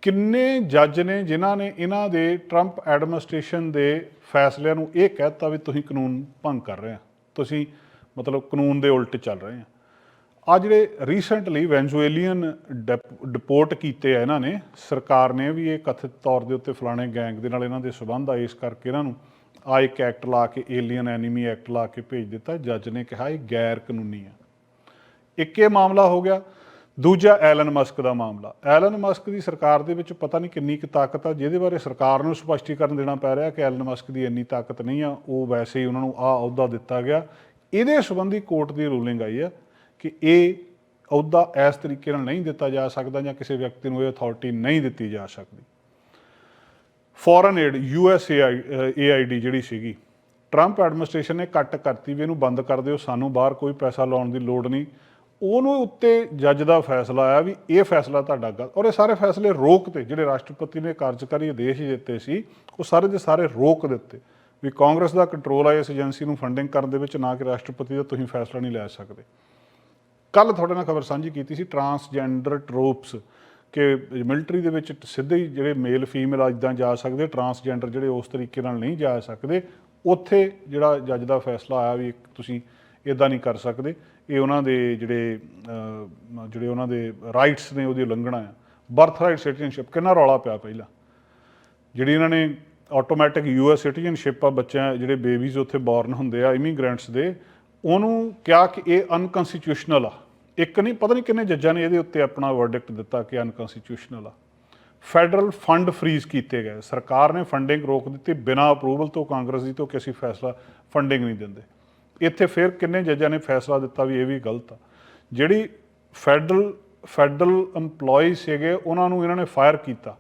ਕਿੰਨੇ ਜੱਜ ਨੇ ਜਿਨ੍ਹਾਂ ਨੇ ਇਹਨਾਂ ਦੇ ਟਰੰਪ ਐਡਮਿਨਿਸਟ੍ਰੇਸ਼ਨ ਦੇ ਫੈਸਲਿਆਂ ਨੂੰ ਇਹ ਕਹਿਤਾ ਵੀ ਤੁਸੀਂ ਕਾਨੂੰਨ ਭੰਗ ਕਰ ਰਹੇ ਆ। ਤੁਸੀਂ ਮਤਲਬ ਕਾਨੂੰਨ ਦੇ ਉਲਟ ਚੱਲ ਰਹੇ ਆ। ਆ ਜਿਹੜੇ ਰੀਸੈਂਟਲੀ ਵੈਨਜ਼ੂਏਲੀਅਨ ਡਿਪੋਰਟ ਕੀਤੇ ਆ ਇਹਨਾਂ ਨੇ, ਸਰਕਾਰ ਨੇ ਵੀ ਇਹ ਕਥਿਤ ਤੌਰ ਦੇ ਉੱਤੇ ਫਲਾਣੇ ਗੈਂਗ ਦੇ ਨਾਲ ਇਹਨਾਂ ਦੇ ਸਬੰਧ ਆ, ਇਸ ਕਰਕੇ ਇਹਨਾਂ ਨੂੰ ਆ ਇੱਕ ਐਕਟ ਲਾ ਕੇ ਏਲੀਅਨ ਐਨੀਮੀ ਐਕਟ ਲਾ ਕੇ ਭੇਜ ਦਿੱਤਾ। ਜੱਜ ਨੇ ਕਿਹਾ ਇਹ ਗੈਰ ਕਾਨੂੰਨੀ ਆ। ਇੱਕ ਇਹ ਮਾਮਲਾ ਹੋ ਗਿਆ, ਦੂਜਾ ਐਲਨ ਮਸਕ ਦਾ ਮਾਮਲਾ। ਐਲਨ ਮਸਕ ਦੀ ਸਰਕਾਰ ਦੇ ਵਿੱਚ ਪਤਾ ਨਹੀਂ ਕਿੰਨੀ ਕੁ ਤਾਕਤ ਆ, ਜਿਹਦੇ ਬਾਰੇ ਸਰਕਾਰ ਨੂੰ ਸਪਸ਼ਟੀਕਰਨ ਦੇਣਾ ਪੈ ਰਿਹਾ ਕਿ ਐਲਨ ਮਸਕ ਦੀ ਇੰਨੀ ਤਾਕਤ ਨਹੀਂ ਆ, ਉਹ ਵੈਸੇ ਹੀ ਉਹਨਾਂ ਨੂੰ ਆ ਅਹੁਦਾ ਦਿੱਤਾ ਗਿਆ। ਇਹਦੇ ਸੰਬੰਧੀ ਕੋਰਟ ਦੀ ਰੂਲਿੰਗ ਆਈ ਹੈ ਕਿ ਇਹ ਅਹੁਦਾ ਇਸ ਤਰੀਕੇ ਨਾਲ ਨਹੀਂ ਦਿੱਤਾ ਜਾ ਸਕਦਾ ਜਾਂ ਕਿਸੇ ਵਿਅਕਤੀ ਨੂੰ ਇਹ ਅਥਾਰਟੀ ਨਹੀਂ ਦਿੱਤੀ ਜਾ ਸਕਦੀ। ਫੋਰਨ ਏਡ ਏਆਈਡੀ ਜਿਹੜੀ ਸੀਗੀ ਟਰੰਪ ਐਡਮਿਨਿਸਟ੍ਰੇਸ਼ਨ ਨੇ ਕੱਟ ਕਰਤੀ ਵੀ ਇਹਨੂੰ ਬੰਦ ਕਰ ਦਿਓ, ਸਾਨੂੰ ਬਾਹਰ ਕੋਈ ਪੈਸਾ ਲਾਉਣ ਦੀ ਲੋੜ ਨਹੀਂ। ਉਹਨੂੰ ਉੱਤੇ ਜੱਜ ਦਾ ਫੈਸਲਾ ਆਇਆ ਵੀ ਇਹ ਫੈਸਲਾ ਤੁਹਾਡਾ ਗਲਤ। ਔਰ ਇਹ ਸਾਰੇ ਫੈਸਲੇ ਰੋਕ ਤੇ, ਜਿਹੜੇ ਰਾਸ਼ਟਰਪਤੀ ਨੇ ਕਾਰਜਕਾਰੀ ਆਦੇਸ਼ ਦਿੱਤੇ ਸੀ, ਉਹ ਸਾਰੇ ਦੇ ਸਾਰੇ ਰੋਕ ਦਿੱਤੇ। ਵੀ ਕਾਂਗਰਸ ਦਾ ਕੰਟਰੋਲ ਆ ਇਸ ਏਜੰਸੀ ਨੂੰ ਫੰਡਿੰਗ ਕਰਨ ਦੇ ਵਿੱਚ, ਨਾ ਕਿ ਰਾਸ਼ਟਰਪਤੀ ਦਾ, ਤੁਸੀਂ ਫੈਸਲਾ ਨਹੀਂ ਲੈ ਸਕਦੇ। ਕੱਲ ਤੁਹਾਡੇ ਨਾਲ ਖਬਰ ਸਾਂਝੀ ਕੀਤੀ ਸੀ ਟਰਾਂਸਜੈਂਡਰ ਟਰੋਪਸ ਕਿ ਮਿਲਟਰੀ ਦੇ ਵਿੱਚ ਸਿੱਧੇ ਹੀ ਜਿਹੜੇ ਮੇਲ ਫੀਮੇਲ ਇਦਾਂ ਜਾ ਸਕਦੇ ਟਰਾਂਸਜੈਂਡਰ ਜਿਹੜੇ ਉਸ ਤਰੀਕੇ ਨਾਲ ਨਹੀਂ ਜਾ ਸਕਦੇ, ਉੱਥੇ ਜਿਹੜਾ ਜੱਜ ਦਾ ਫੈਸਲਾ ਆਇਆ ਵੀ ਤੁਸੀਂ ਇਦਾਂ ਨਹੀਂ ਕਰ ਸਕਦੇ, ਇਹ ਉਹਨਾਂ ਦੇ ਜਿਹੜੇ ਜਿਹੜੇ ਉਹਨਾਂ ਦੇ ਰਾਈਟਸ ਨੇ, ਉਹਦੀ ਉਲੰਘਣਾ ਆ। ਬਰਥ ਰਾਈਟ ਸਿਟੀਜ਼ਨਸ਼ਿਪ ਕਿੰਨਾ ਰੌਲਾ ਪਿਆ ਪਹਿਲਾਂ? ਜਿਹੜੀ ਇਹਨਾਂ ਨੇ ਆਟੋਮੈਟਿਕ ਯੂਐਸ ਸਿਟੀਜ਼ਨਸ਼ਿਪ ਆ, ਬੱਚਿਆਂ, ਜਿਹੜੇ ਬੇਬੀਜ਼ ਉੱਥੇ ਬੋਰਨ ਹੁੰਦੇ ਆ ਇਮੀਗ੍ਰੈਂਟਸ ਦੇ, ਉਹਨੂੰ ਕਿਹਾ ਕਿ ਇਹ ਅਨਕਨਸਟੀਟਿਊਸ਼ਨਲ ਆ। ਇੱਕ ਨਹੀਂ, ਪਤਾ ਨਹੀਂ ਕਿੰਨੇ ਜੱਜਾਂ ਨੇ ਇਹਦੇ ਉੱਤੇ ਆਪਣਾ ਵਰਡਿਕਟ ਦਿੱਤਾ ਕਿ ਅਨਕਨਸਟੀਟਿਊਸ਼ਨਲ ਆ। ਫੈਡਰਲ ਫੰਡ ਫ੍ਰੀਜ਼ ਕੀਤੇ ਗਏ। ਸਰਕਾਰ ਨੇ ਫੰਡਿੰਗ ਰੋਕ ਦਿੱਤੀ ਬਿਨਾਂ ਅਪਰੂਵਲ ਤੋਂ, ਕਾਂਗਰਸ ਦੀ ਤੋਂ ਕਿ ਅਸੀਂ ਫੈਸਲਾ ਫੰਡਿੰਗ ਨਹੀਂ ਦਿੰਦੇ। ਇੱਥੇ ਫਿਰ ਕਿੰਨੇ ਜੱਜਾਂ ਨੇ ਫੈਸਲਾ ਦਿੱਤਾ ਵੀ ਇਹ ਵੀ ਗਲਤ ਆ। ਜਿਹੜੀ ਫੈਡਰਲ ਫੈਡਰਲ EMPLOYEE ਸੀਗੇ, ਉਹਨਾਂ ਨੂੰ ਇਹਨਾਂ ਨੇ ਫਾਇਰ ਕੀਤਾ।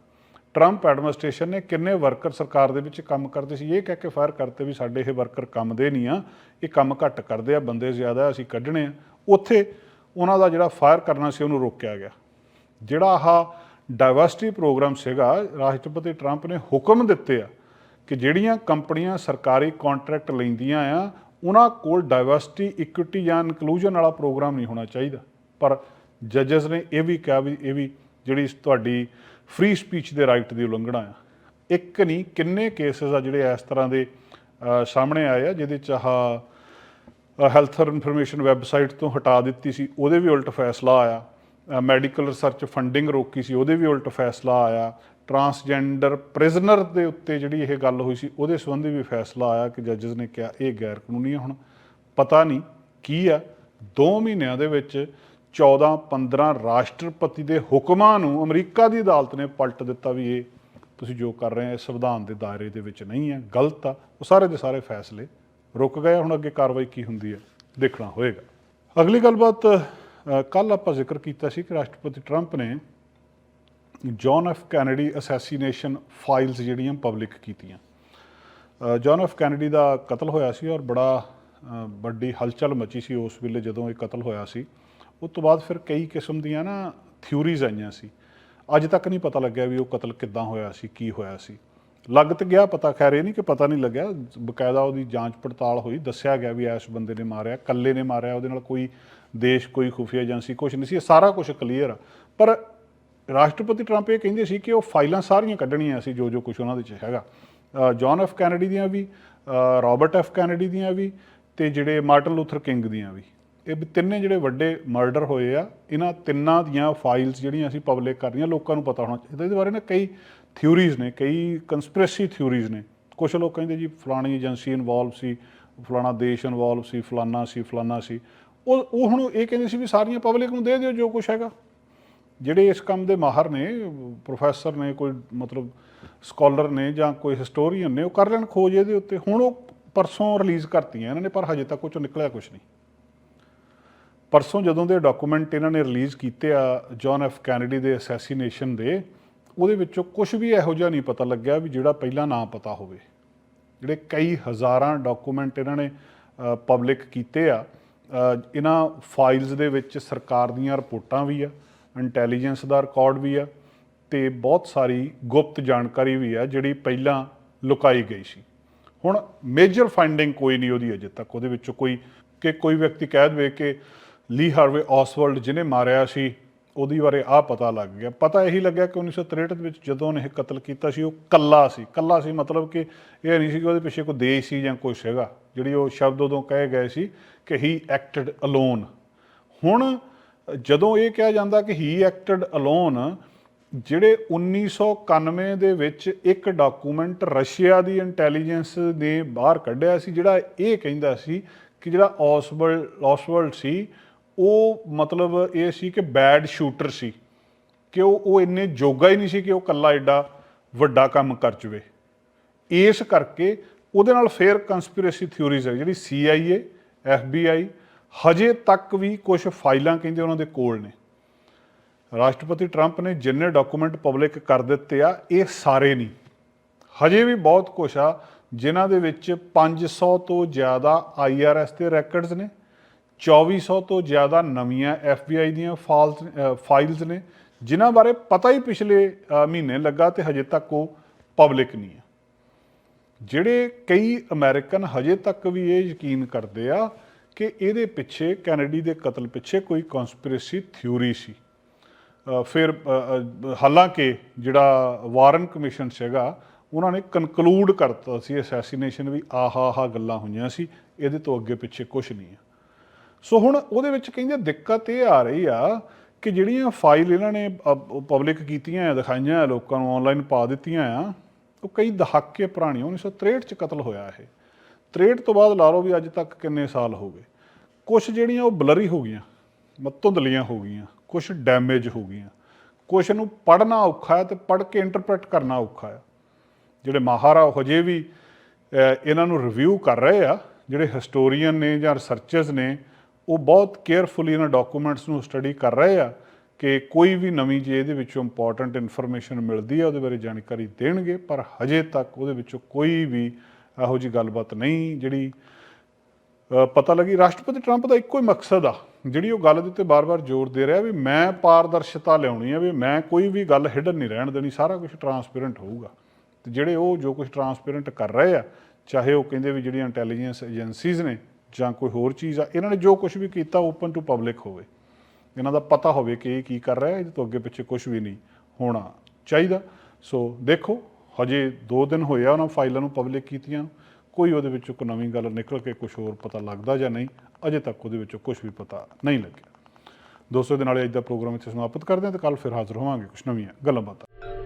ਟਰੰਪ ਐਡਮਿਨਿਸਟ੍ਰੇਸ਼ਨ ਨੇ ਕਿੰਨੇ ਵਰਕਰ ਸਰਕਾਰ ਦੇ ਵਿੱਚ ਕੰਮ ਕਰਦੇ ਸੀ? ਇਹ ਕਹਿ ਕੇ ਫਾਇਰ ਕਰਤੇ ਵੀ ਸਾਡੇ ਇਹ ਵਰਕਰ ਕੰਮ ਦੇ ਨਹੀਂ ਆ। ਇਹ ਕੰਮ ਘੱਟ ਕਰਦੇ ਆ, ਬੰਦੇ ਜ਼ਿਆਦਾ ਅਸੀਂ ਕੱਢਣੇ ਆ। ਉੱਥੇ ਉਹਨਾਂ ਦਾ ਜਿਹੜਾ ਫਾਇਰ ਕਰਨਾ ਸੀ, ਉਹਨੂੰ ਰੋਕਿਆ ਗਿਆ। ਜਿਹੜਾ ਆਹ ਡਾਈਵਰਸਿਟੀ ਪ੍ਰੋਗਰਾਮ ਸੀਗਾ, ਰਾਸ਼ਟਰਪਤੀ ਟਰੰਪ ਨੇ ਹੁਕਮ ਦਿੱਤੇ ਆ ਕਿ ਜਿਹੜੀਆਂ ਕੰਪਨੀਆਂ ਸਰਕਾਰੀ ਕੰਟਰੈਕਟ ਲੈਂਦੀਆਂ ਆ, ਉਹਨਾਂ ਕੋਲ ਡਾਈਵਰਸਿਟੀ ਇਕੁਇਟੀ ਜਾਂ ਇਨਕਲੂਜਨ ਵਾਲਾ ਪ੍ਰੋਗਰਾਮ ਨਹੀਂ ਹੋਣਾ ਚਾਹੀਦਾ। ਪਰ ਜੱਜਸ ਨੇ ਇਹ ਵੀ ਕਿਹਾ ਵੀ, ਇਹ ਵੀ ਜਿਹੜੀ ਤੁਹਾਡੀ ਫ੍ਰੀ ਸਪੀਚ ਦੇ ਰਾਈਟ ਦੀ ਉਲੰਘਣਾ ਆ। ਇੱਕ ਨਹੀਂ, ਕਿੰਨੇ ਕੇਸਸ ਆ ਜਿਹੜੇ ਇਸ ਤਰ੍ਹਾਂ ਦੇ ਸਾਹਮਣੇ ਆਏ ਆ, ਜਿਹਦੇ ਚ ਆਹ ਹੈਲਥ ਇਨਫੋਰਮੇਸ਼ਨ ਵੈਬਸਾਈਟ ਤੋਂ ਹਟਾ ਦਿੱਤੀ ਸੀ, ਉਹਦੇ ਵੀ ਉਲਟ ਫੈਸਲਾ ਆਇਆ। ਮੈਡੀਕਲ ਰਿਸਰਚ ਫੰਡਿੰਗ ਰੋਕੀ ਸੀ, ਉਹਦੇ ਵੀ ਉਲਟ ਫੈਸਲਾ ਆਇਆ। ਟਰਾਂਸਜੈਂਡਰ ਪ੍ਰਿਜ਼ਨਰ ਦੇ ਉੱਤੇ ਜਿਹੜੀ ਇਹ ਗੱਲ ਹੋਈ ਸੀ, ਉਹਦੇ ਸੰਬੰਧੀ ਵੀ ਫੈਸਲਾ ਆਇਆ ਕਿ ਜੱਜਸ ਨੇ ਕਿਹਾ, ਇਹ ਗੈਰ ਕਾਨੂੰਨੀ ਹੈ ਹੁਣ। ਪਤਾ ਨਹੀਂ ਕੀ ਆ 2 ਮਹੀਨਿਆਂ ਦੇ ਵਿੱਚ 14 15 ਰਾਸ਼ਟਰਪਤੀ ਦੇ ਹੁਕਮਾਂ ਨੂੰ ਅਮਰੀਕਾ ਦੀ ਅਦਾਲਤ ਨੇ ਪਲਟ ਦਿੱਤਾ ਵੀ ਇਹ ਤੁਸੀਂ ਜੋ ਕਰ ਰਹੇ ਹੋ ਸੰਵਿਧਾਨ ਦੇ ਦਾਇਰੇ ਦੇ ਵਿੱਚ ਨਹੀਂ ਹੈ ਗਲਤ ਆ। ਉਹ ਸਾਰੇ ਦੇ ਸਾਰੇ ਫੈਸਲੇ ਰੁਕ ਗਏ ਹੁਣ ਅੱਗੇ ਕਾਰਵਾਈ ਕੀ ਹੁੰਦੀ ਹੈ ਦੇਖਣਾ ਹੋਏਗਾ। ਅਗਲੀ ਗੱਲਬਾਤ ਕੱਲ ਆਪਾਂ ਜ਼ਿਕਰ ਕੀਤਾ ਸੀ ਕਿ ਰਾਸ਼ਟਰਪਤੀ ਟਰੰਪ ਨੇ John F Kennedy assassination files ਜਿਹੜੀਆਂ ਪਬਲਿਕ ਕੀਤੀਆਂ। ਅ, ਜੌਨ ਐਫ ਕੈਨੇਡੀ ਦਾ ਕਤਲ ਹੋਇਆ ਸੀ ਔਰ ਬੜਾ ਵੱਡੀ ਹਲਚਲ ਮਚੀ ਸੀ ਉਸ ਵੇਲੇ ਜਦੋਂ ਇਹ ਕਤਲ ਹੋਇਆ ਸੀ। ਉਸ ਤੋਂ ਬਾਅਦ ਫਿਰ ਕਈ ਕਿਸਮ ਦੀਆਂ ਨਾ ਥਿਊਰੀਜ਼ ਆਈਆਂ ਸੀ। ਅੱਜ ਤੱਕ ਨਹੀਂ ਪਤਾ ਲੱਗਿਆ ਵੀ ਉਹ ਕਤਲ ਕਿੱਦਾਂ ਹੋਇਆ ਸੀ ਕੀ ਹੋਇਆ ਸੀ। ਲੱਗ ਤੇ ਗਿਆ ਪਤਾ ਖੈਰ ਇਹ ਨਹੀਂ ਕਿ ਪਤਾ ਨਹੀਂ ਲੱਗਿਆ। ਬਕਾਇਦਾ ਉਹਦੀ ਜਾਂਚ ਪੜਤਾਲ ਹੋਈ ਦੱਸਿਆ ਗਿਆ ਵੀ ਇਸ ਬੰਦੇ ਨੇ ਮਾਰਿਆ ਕੱਲੇ ਨੇ ਮਾਰਿਆ ਉਹਦੇ ਨਾਲ ਕੋਈ ਦੇਸ਼ ਕੋਈ ਖੁਫੀਆ ਏਜੰਸੀ ਕੁਝ ਨਹੀਂ ਸੀ ਇਹ ਸਾਰਾ ਕੁਝ ਕਲੀਅਰ ਆ। ਪਰ ਰਾਸ਼ਟਰਪਤੀ ਟਰੰਪ ਇਹ ਕਹਿੰਦੇ ਸੀ ਕਿ ਉਹ ਫਾਈਲਾਂ ਸਾਰੀਆਂ ਕੱਢਣੀਆਂ ਸੀ ਜੋ ਜੋ ਕੁਝ ਉਹਨਾਂ ਦੇ ਚ ਹੈਗਾ। ਅ, ਜੌਨ ਐਫ ਕੈਨੇਡੀ ਦੀਆਂ ਵੀ ਅ, ਰਾਬਰਟ ਐਫ ਕੈਨੇਡੀ ਦੀਆਂ ਵੀ ਤੇ ਜਿਹੜੇ ਮਾਰਟਨ ਲੂਥਰ ਕਿੰਗ ਦੀਆਂ ਵੀ। ਇਹ ਵੀ ਤਿੰਨੇ ਜਿਹੜੇ ਵੱਡੇ ਮਰਡਰ ਹੋਏ ਆ, ਇਹਨਾਂ ਤਿੰਨਾਂ ਦੀਆਂ ਫਾਈਲਸ ਜਿਹੜੀਆਂ ਅਸੀਂ ਪਬਲਿਕ ਕਰ ਰਹੀਆਂ, ਲੋਕਾਂ ਨੂੰ ਪਤਾ ਹੋਣਾ ਚਾਹੀਦਾ। ਇਹਦੇ ਬਾਰੇ ਨਾ ਕਈ ਥਿਊਰੀਜ਼ ਨੇ, ਕਈ ਕਨਸਪੀਰੇਸੀ ਥਿਊਰੀਜ਼ ਨੇ। ਕੁਝ ਲੋਕ ਕਹਿੰਦੇ ਜੀ, ਫਲਾਣੀ ਏਜੰਸੀ ਇਨਵੋਲਵ ਸੀ, ਫਲਾਣਾ ਦੇਸ਼ ਇਨਵੋਲਵ ਸੀ ਫਲਾਨਾ ਸੀ ਫਲਾਨਾ ਸੀ। ਉਹ ਉਹ ਹੁਣ ਇਹ ਕਹਿੰਦੇ ਸੀ ਵੀ ਸਾਰੀਆਂ ਪਬਲਿਕ ਨੂੰ ਦੇ ਦਿਓ ਜੋ ਕੁਝ ਹੈਗਾ। ਜਿਹੜੇ ਇਸ ਕੰਮ ਦੇ ਮਾਹਰ ਨੇ ਪ੍ਰੋਫੈਸਰ ਨੇ, ਕੋਈ ਮਤਲਬ ਸਕਾਲਰ ਨੇ ਜਾਂ ਕੋਈ ਹਿਸਟੋਰੀਅਨ ਨੇ, ਉਹ ਕਰ ਲੈਣ ਖੋਜ ਇਹਦੇ ਉੱਤੇ। ਹੁਣ ਉਹ ਪਰਸੋਂ ਰਿਲੀਜ਼ ਕਰਤੀਆਂ ਇਹਨਾਂ ਨੇ, ਪਰ ਹਜੇ ਤੱਕ ਉਹ ਚੋਂ ਨਿਕਲਿਆ ਕੁਝ ਨਹੀਂ। ਪਰਸੋਂ ਜਦੋਂ ਦੇ ਡਾਕੂਮੈਂਟ ਇਹਨਾਂ ਨੇ ਰਿਲੀਜ਼ ਕੀਤੇ ਆ ਜੌਨ ਐਫ ਕੈਨੇਡੀ ਦੇ ਅਸੈਸੀਨੇਸ਼ਨ ਦੇ, ਉਹਦੇ ਵਿੱਚੋਂ ਕੁਝ ਵੀ ਇਹੋ ਜਿਹਾ ਨਹੀਂ ਪਤਾ ਲੱਗਿਆ ਵੀ ਜਿਹੜਾ ਪਹਿਲਾਂ ਨਾ ਪਤਾ ਹੋਵੇ। ਜਿਹੜੇ ਕਈ ਹਜ਼ਾਰਾਂ ਡਾਕੂਮੈਂਟ ਇਹਨਾਂ ਨੇ ਪਬਲਿਕ ਕੀਤੇ ਆ ਇਹਨਾਂ ਫਾਈਲਸ ਦੇ ਵਿੱਚ ਸਰਕਾਰ ਦੀਆਂ ਰਿਪੋਰਟਾਂ ਵੀ ਆ ਇੰਟੈਲੀਜੈਂਸ ਦਾ ਰਿਕਾਰਡ ਵੀ ਆ, ਤੇ ਬਹੁਤ ਸਾਰੀ ਗੁਪਤ ਜਾਣਕਾਰੀ ਵੀ ਆ ਜਿਹੜੀ ਪਹਿਲਾਂ ਲੁਕਾਈ ਗਈ ਸੀ। ਹੁਣ ਮੇਜਰ ਫਾਈਂਡਿੰਗ ਕੋਈ ਨਹੀਂ ਉਹਦੀ ਅਜੇ ਤੱਕ। ਉਹਦੇ ਵਿੱਚੋਂ ਕੋਈ ਕਿ ਕੋਈ ਵਿਅਕਤੀ ਕਹਿ ਦੇਵੇ ਕਿ ਲੀ ਹਾਰਵੇ ਆਸਵਲਡ ਜਿਹਨੇ ਮਾਰਿਆ ਸੀ, ਉਹਦੀ ਬਾਰੇ ਆ ਪਤਾ ਲੱਗ ਗਿਆ। ਪਤਾ ਇਹੀ ਲੱਗਿਆ ਕਿ 1963 ਦੇ ਵਿੱਚ ਜਦੋਂ ਉਹਨੇ ਇਹ ਕਤਲ ਕੀਤਾ ਸੀ, ਉਹ ਕੱਲਾ ਸੀ। ਕੱਲਾ ਸੀ ਮਤਲਬ ਕਿ ਇਹ ਨਹੀਂ ਸੀ ਕਿ ਉਹਦੇ ਪਿੱਛੇ ਕੋਈ ਦੇਸ਼ ਸੀ ਜਾਂ ਕੁਛ ਹੈਗਾ ਜਿਹੜੀ ਉਹ ਸ਼ਬਦ ਉਦੋਂ ਕਹੇ ਗਏ ਸੀ ਕਿ ਹੀ ਐਕਟਡ ਅਲੋਨ ਹੁਣ ਜਦੋਂ ਇਹ ਕਿਹਾ ਜਾਂਦਾ ਕਿ ਹੀ ਐਕਟਡ ਅਲੋਨ ਜਿਹੜੇ 1991 ਦੇ ਵਿੱਚ ਇੱਕ ਡਾਕੂਮੈਂਟ ਰਸ਼ੀਆ ਦੀ ਇੰਟੈਲੀਜੈਂਸ ਨੇ ਬਾਹਰ ਕੱਢਿਆ ਸੀ, ਜਿਹੜਾ ਇਹ ਕਹਿੰਦਾ ਸੀ ਕਿ ਜਿਹੜਾ ਆਸਵਲਡ ਆਸਵਲਡ ਸੀ ਉਹ ਮਤਲਬ ਇਹ ਸੀ ਕਿ ਬੈਡ ਸ਼ੂਟਰ ਸੀ ਕਿ ਉਹ ਉਹ ਇੰਨੇ ਜੋਗਾ ਹੀ ਨਹੀਂ ਸੀ ਕਿ ਉਹ ਕੱਲਾ ਐਡਾ ਵੱਡਾ ਕੰਮ ਕਰ ਜਵੇ। ਇਸ ਕਰਕੇ ਉਹਦੇ ਨਾਲ ਫੇਰ ਕਨਸਪੀਰੇਸੀ ਥਿਊਰੀਜ਼ ਹੈ ਜਿਹੜੀ CIA FBI ਹਜੇ ਤੱਕ ਵੀ ਕੁਝ ਫਾਈਲਾਂ ਕਹਿੰਦੇ ਉਹਨਾਂ ਦੇ ਕੋਲ ਨੇ। ਰਾਸ਼ਟਰਪਤੀ ਟਰੰਪ ਨੇ ਜਿੰਨੇ ਡਾਕੂਮੈਂਟ ਪਬਲਿਕ ਕਰ ਦਿੱਤੇ ਆ, ਇਹ ਸਾਰੇ ਨਹੀਂ। ਹਜੇ ਵੀ ਬਹੁਤ ਕੁਝ ਆ, ਜਿਨ੍ਹਾਂ ਦੇ ਵਿੱਚ 500 ਤੋਂ ਜ਼ਿਆਦਾ IRS ਦੇ ਰੈਕਰਡਸ ਨੇ। 2400 ਤੋਂ ਜ਼ਿਆਦਾ ਨਵੀਆਂ FBI ਦੀਆਂ ਫਾਈਲਸ ਨੇ, ਜਿਨ੍ਹਾਂ ਬਾਰੇ ਪਤਾ ਹੀ ਪਿਛਲੇ ਮਹੀਨੇ ਲੱਗਾ ਤੇ ਹਜੇ ਤੱਕ ਉਹ ਪਬਲਿਕ ਨਹੀਂ ਆ ਜਿਹੜੇ ਕਈ ਅਮਰੀਕਨ ਹਜੇ ਤੱਕ ਵੀ ਇਹ ਯਕੀਨ ਕਰਦੇ ਆ ਕਿ ਇਹਦੇ ਪਿੱਛੇ, ਕੈਨੇਡੀ ਦੇ ਕਤਲ ਪਿੱਛੇ ਕੋਈ ਕਨਸਪੀਰੇਸੀ ਥਿਊਰੀ ਸੀ। ਫਿਰ ਹਾਲਾਂਕਿ ਜਿਹੜਾ ਵਾਰਨ ਕਮਿਸ਼ਨ ਸੀਗਾ, ਉਹਨਾਂ ਨੇ ਕਨਕਲੂਡ ਕਰਤਾ ਸੀ ਅਸੈਸੀਨੇਸ਼ਨ ਵੀ ਆਹਾ ਆਹਾ ਗੱਲਾਂ ਹੋਈਆਂ ਸੀ, ਇਹਦੇ ਤੋਂ ਅੱਗੇ ਪਿੱਛੇ ਕੁਝ ਨਹੀਂ ਹੈ। ਸੋ ਹੁਣ ਉਹਦੇ ਵਿੱਚ ਕਹਿੰਦੇ ਦਿੱਕਤ ਇਹ ਆ ਰਹੀ ਆ ਕਿ ਜਿਹੜੀਆਂ ਫਾਈਲ ਇਹਨਾਂ ਨੇ ਪਬਲਿਕ ਕੀਤੀਆਂ ਆ, ਦਿਖਾਈਆਂ ਆ, ਲੋਕਾਂ ਨੂੰ ਆਨਲਾਈਨ ਪਾ ਦਿੱਤੀਆਂ ਆ, ਉਹ ਕਈ ਦਹਾਕੇ ਪੁਰਾਣੀਆਂ 1963 ਚ ਕਤਲ ਹੋਇਆ ਇਹ। 63 ਤੋਂ ਬਾਅਦ ਲਾ ਲਓ ਵੀ ਅੱਜ ਤੱਕ ਕਿੰਨੇ ਸਾਲ ਹੋ ਗਏ। ਕੁਝ ਜਿਹੜੀਆਂ ਉਹ ਬਲਰੀ ਹੋ ਗਈਆਂ ਧੁੰਦਲੀਆਂ ਹੋ ਗਈਆਂ ਕੁਝ ਡੈਮੇਜ ਹੋ ਗਈਆਂ। ਕੁਝ ਨੂੰ ਪੜ੍ਹਨਾ ਔਖਾ ਹੈ ਤੇ ਪੜ੍ਹ ਕੇ ਇੰਟਰਪ੍ਰੀਟ ਕਰਨਾ ਔਖਾ ਹੈ। ਜਿਹੜੇ ਮਾਹਰ ਆ ਉਹ ਹਜੇ ਵੀ ਇਹਨਾਂ ਨੂੰ ਰਿਵਿਊ ਕਰ ਰਹੇ ਆ, ਜਿਹੜੇ ਹਿਸਟੋਰੀਅਨ ਨੇ ਜਾਂ ਰਿਸਰਚਰਸ ਨੇ ਉਹ ਬਹੁਤ ਕੇਅਰਫੁਲੀ ਇਹਨਾਂ ਡਾਕੂਮੈਂਟਸ ਨੂੰ ਸਟੱਡੀ ਕਰ ਰਹੇ ਆ ਕਿ ਕੋਈ ਵੀ ਨਵੀਂ ਜੇ ਇਹਦੇ ਵਿੱਚੋਂ ਇੰਪੋਰਟੈਂਟ ਇਨਫੋਰਮੇਸ਼ਨ ਮਿਲਦੀ ਆ, ਉਹਦੇ ਬਾਰੇ ਜਾਣਕਾਰੀ ਦੇਣਗੇ, ਪਰ ਹਜੇ ਤੱਕ ਉਹਦੇ ਵਿੱਚੋਂ ਕੋਈ ਵੀ ਇਹੋ ਜੀ ਗੱਲਬਾਤ ਨਹੀਂ, ਜਿਹੜੀ ਪਤਾ ਲੱਗੀ ਰਾਸ਼ਟਰਪਤੀ ਟਰੰਪ ਦਾ ਇੱਕੋ ਹੀ ਮਕਸਦ ਆ, ਜਿਹੜੀ ਉਹ ਗੱਲ ਦੇ ਉੱਤੇ ਬਾਰ-ਬਾਰ ਜ਼ੋਰ ਦੇ ਰਿਹਾ ਵੀ ਮੈਂ ਪਾਰਦਰਸ਼ਤਾ ਲਿਆਉਣੀ ਆ, ਵੀ ਮੈਂ ਕੋਈ ਵੀ ਗੱਲ ਹਿਡਨ ਨਹੀਂ ਰਹਿਣ ਦੇਣੀ, ਸਾਰਾ ਕੁਝ ਟਰਾਂਸਪੇਰੈਂਟ ਹੋਊਗਾ। ਤੇ ਜਿਹੜੇ ਉਹ ਜੋ ਕੁਝ ਟਰਾਂਸਪੇਰੈਂਟ ਕਰ ਰਹੇ ਆ, ਚਾਹੇ ਉਹ ਕਹਿੰਦੇ ਵੀ ਜਿਹੜੀਆਂ ਇੰਟੈਲੀਜੈਂਸ ਏਜੰਸੀਜ਼ ਨੇ ਜਾਂ ਕੋਈ ਹੋਰ ਚੀਜ਼ ਆ, ਇਹਨਾਂ ਨੇ ਜੋ ਕੁਝ ਵੀ ਕੀਤਾ ਓਪਨ ਟੂ ਪਬਲਿਕ ਹੋਵੇ। ਇਹਨਾਂ ਦਾ ਪਤਾ ਹੋਵੇ ਕਿ ਇਹ ਕੀ ਕਰ ਰਿਹਾ, ਇਹਦੇ ਤੋਂ ਅੱਗੇ ਪਿੱਛੇ ਕੁਝ ਵੀ ਨਹੀਂ ਹੋਣਾ ਚਾਹੀਦਾ। ਸੋ ਦੇਖੋ, ਹਜੇ 2 ਦਿਨ ਹੋਏ ਆ ਉਹਨਾਂ ਫਾਈਲਾਂ ਨੂੰ ਪਬਲਿਕ ਕੀਤੀਆਂ ਕੋਈ ਉਹਦੇ ਵਿੱਚੋਂ ਕੋਈ ਨਵੀਂ ਗੱਲ ਨਿਕਲ ਕੇ ਕੁਝ ਹੋਰ ਪਤਾ ਲੱਗਦਾ ਜਾਂ ਨਹੀਂ, ਅਜੇ ਤੱਕ ਉਹਦੇ ਵਿੱਚੋਂ ਕੁਝ ਵੀ ਪਤਾ ਨਹੀਂ ਲੱਗਿਆ। ਦੋਸਤੋ ਦੇ ਨਾਲ ਅੱਜ ਦਾ ਪ੍ਰੋਗਰਾਮ ਇੱਥੇ ਸਮਾਪਤ ਕਰਦੇ ਹਾਂ ਤੇ ਕੱਲ ਫਿਰ ਹਾਜ਼ਰ ਹੋਵਾਂਗੇ ਕੁਝ ਨਵੀਆਂ ਗੱਲਾਂ ਬਾਤਾਂ।